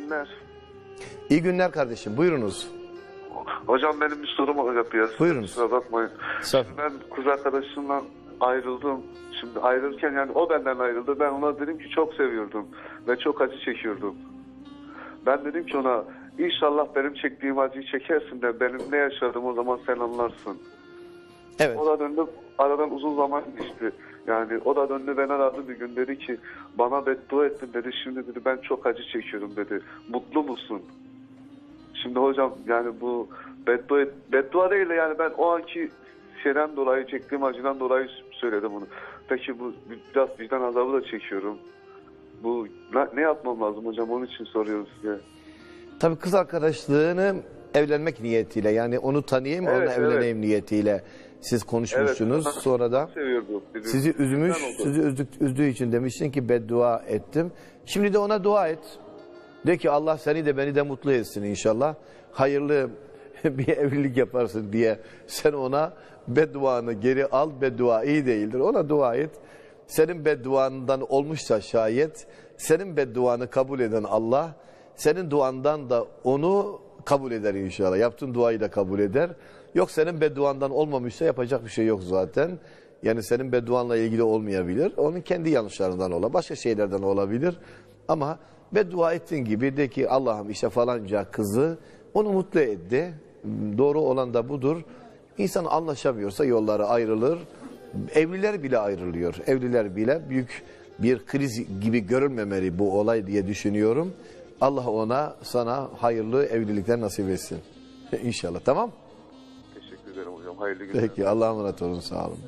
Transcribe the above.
günler. İyi günler kardeşim. Buyurunuz. Hocam benim bir sorum olacak ya. Buyurunuz. Kusura bakmayın. Estağfurullah. Ben kız arkadaşımla ayrıldım. Şimdi ayrılırken yani o benden ayrıldı. Ben ona dedim ki çok seviyordum. Ve çok acı çekiyordum. Ben dedim ki ona inşallah benim çektiğim acıyı çekersin de benim ne yaşadım o zaman sen anlarsın. Evet. O da döndü aradan uzun zaman geçti. Yani o da döndü beni aradı bir gün dedi ki bana beddua ettin dedi. Şimdi dedi ben çok acı çekiyorum dedi. Mutlu musun? Şimdi hocam yani bu beddua, et, beddua değil de yani ben o anki şeyden dolayı çektiğim acıdan dolayı söyledim bunu. Peki bu biraz vicdan azabı da çekiyorum. Bu ne, ne yapmam lazım hocam onun için soruyorum size. Tabii kız arkadaşlığını evlenmek niyetiyle yani onu tanıyayım Evet, onunla evet. evleneyim niyetiyle siz konuşmuşsunuz. Evet. Sonra da sizi üzmüş, sizi üzdük, üzdüğü için demiştin ki beddua ettim. Şimdi de ona dua et. De ki Allah seni de beni de mutlu etsin inşallah. Hayırlı bir evlilik yaparsın diye sen ona bedduanı geri al. Beddua iyi değildir. Ona dua et. Senin bedduandan olmuşsa şayet senin bedduanı kabul eden Allah senin duandan da onu kabul eder inşallah. Yaptığın duayı da kabul eder. Yok senin bedduandan olmamışsa yapacak bir şey yok zaten. Yani senin bedduanla ilgili olmayabilir. Onun kendi yanlışlarından olabilir. Başka şeylerden olabilir. Ama beddua ettiğin gibi de ki Allah'ım işte falanca kızı onu mutlu etti. Doğru olan da budur. İnsan anlaşamıyorsa yolları ayrılır. Evliler bile ayrılıyor. Evliler bile büyük bir kriz gibi görülmemeli bu olay diye düşünüyorum. Allah ona sana hayırlı evlilikler nasip etsin. İnşallah tamam. Teşekkür ederim hocam. Hayırlı günler. Peki Allah'a emanet olun sağ olun.